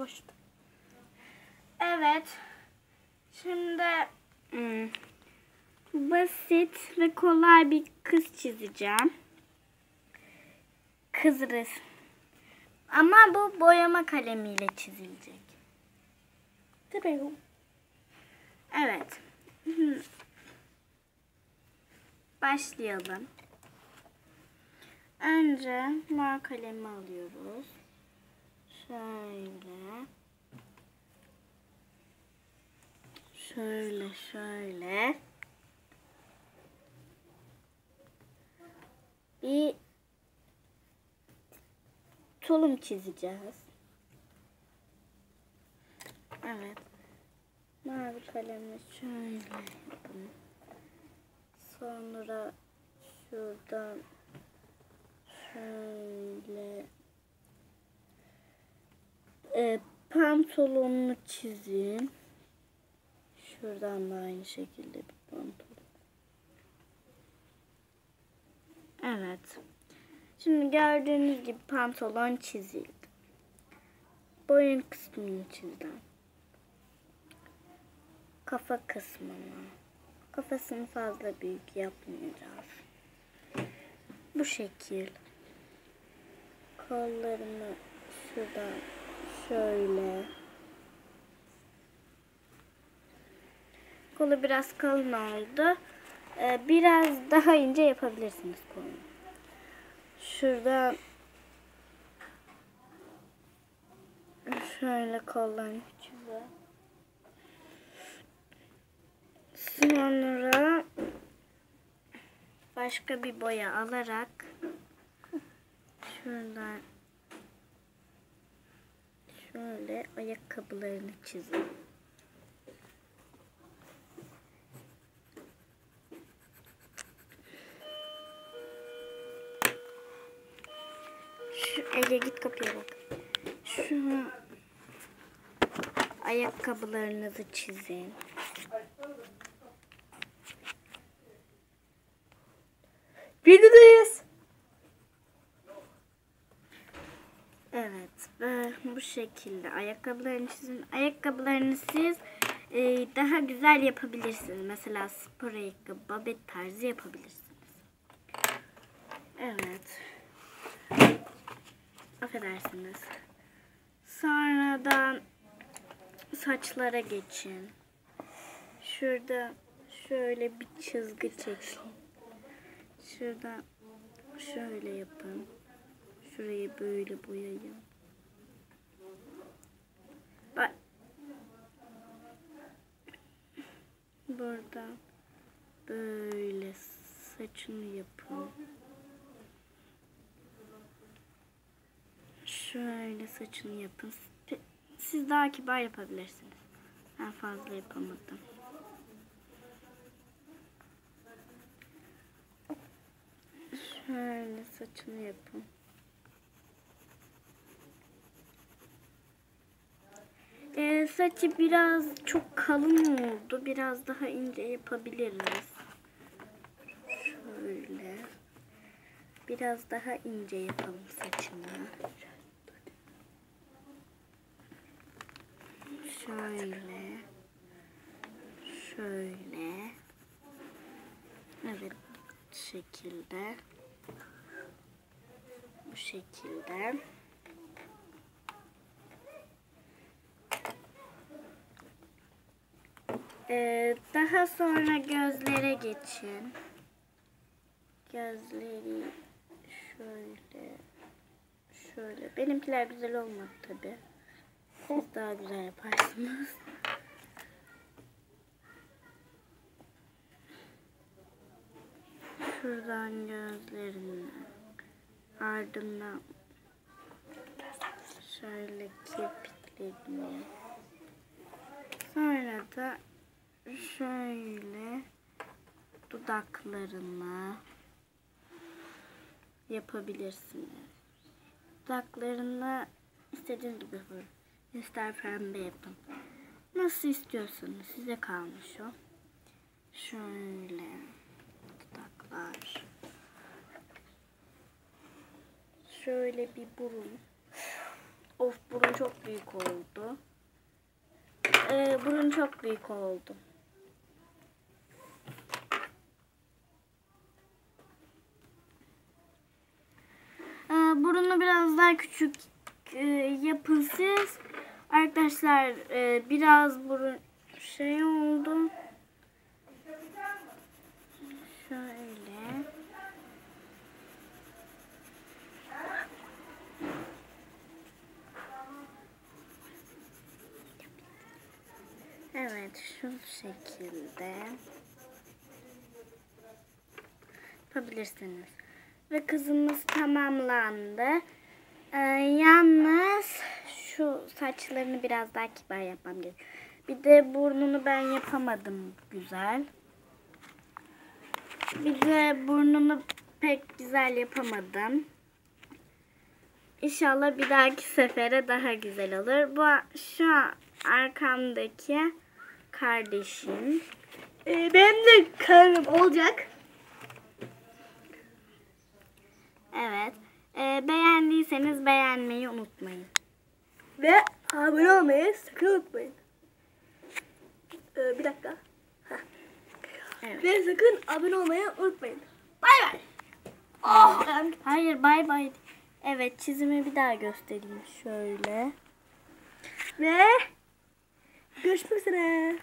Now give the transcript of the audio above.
boştu. Evet. Şimdi hmm, basit ve kolay bir kız çizeceğim. Kız resim. Ama bu boyama kalemiyle çizilecek. Tabii. Evet. Başlayalım. Önce mor kalemi alıyoruz. Şöyle. Şöyle şöyle. Bir tulum çizeceğiz. Evet. Mavi kalemi şöyle yapın. Sonra şuradan şöyle e, pantolonunu çizeyim. Şuradan da aynı şekilde bir pantolon. Evet. Şimdi gördüğünüz gibi pantolon çizildi. Boyun kısmını çizdim. Kafa kısmını. Kafasını fazla büyük yapmayacağız. Bu şekil. Kollarını şuradan şöyle. Kolu biraz kalın oldu. Ee, biraz daha ince yapabilirsiniz kolunu. Şuradan şöyle kollarını çizelim. Sonra başka bir boya alarak şuradan şöyle ayakkabılarını çizelim. Şu Ege git kapıya bak. Şu ayakkabılarınızı çizin. Videodayız. Evet ve bu şekilde ayakkabılarını çizin. Ayakkabılarını siz e, daha güzel yapabilirsiniz. Mesela spor ayakkabı, babet tarzı yapabilirsiniz. Evet. Affedersiniz. Sonradan saçlara geçin. Şurada şöyle bir çizgi çekin. Şurada şöyle yapın. Şurayı böyle boyayın. Bak. Burada böyle saçını yapın. Şöyle saçını yapın. Siz daha kibar yapabilirsiniz. Ben fazla yapamadım. Şöyle saçını yapın. Ee, saçı biraz çok kalın oldu. Biraz daha ince yapabiliriz. Şöyle. Biraz daha ince yapalım saçını. Şöyle. Şöyle. Evet. Bu şekilde. Bu şekilde. Ee, daha sonra gözlere geçin. Gözleri şöyle şöyle. Benimkiler güzel olmadı tabi. Siz daha güzel yaparsınız. Şuradan gözlerini ardından şöyle kirpiklerini sonra da şöyle dudaklarını yapabilirsiniz. Dudaklarını istediğiniz gibi yapın. İster pembe yapın. Nasıl istiyorsanız size kalmış o. Şöyle dudaklar. Şöyle bir burun. Of burun çok büyük oldu. Ee, burun çok büyük oldu. Ee, biraz daha küçük e, yapın siz. Arkadaşlar e, biraz burun şey oldu. Şöyle. Evet şu şekilde yapabilirsiniz. Ve kızımız tamamlandı. Ee, yalnız şu saçlarını biraz daha kibar yapmam gerek. Bir de burnunu ben yapamadım güzel. Bir de burnunu pek güzel yapamadım. İnşallah bir dahaki sefere daha güzel olur. Bu şu arkamdaki kardeşim. Ee, benim de karım olacak. Evet. Ee, beğendiyseniz beğenmeyi unutmayın. Ve abone olmayı sakın unutmayın. Ee, bir dakika. Heh. Evet. Ve sakın abone olmayı unutmayın. Bay bay. Oh. Hayır bay bay. Evet çizimi bir daha göstereyim şöyle. Ve görüşmek üzere.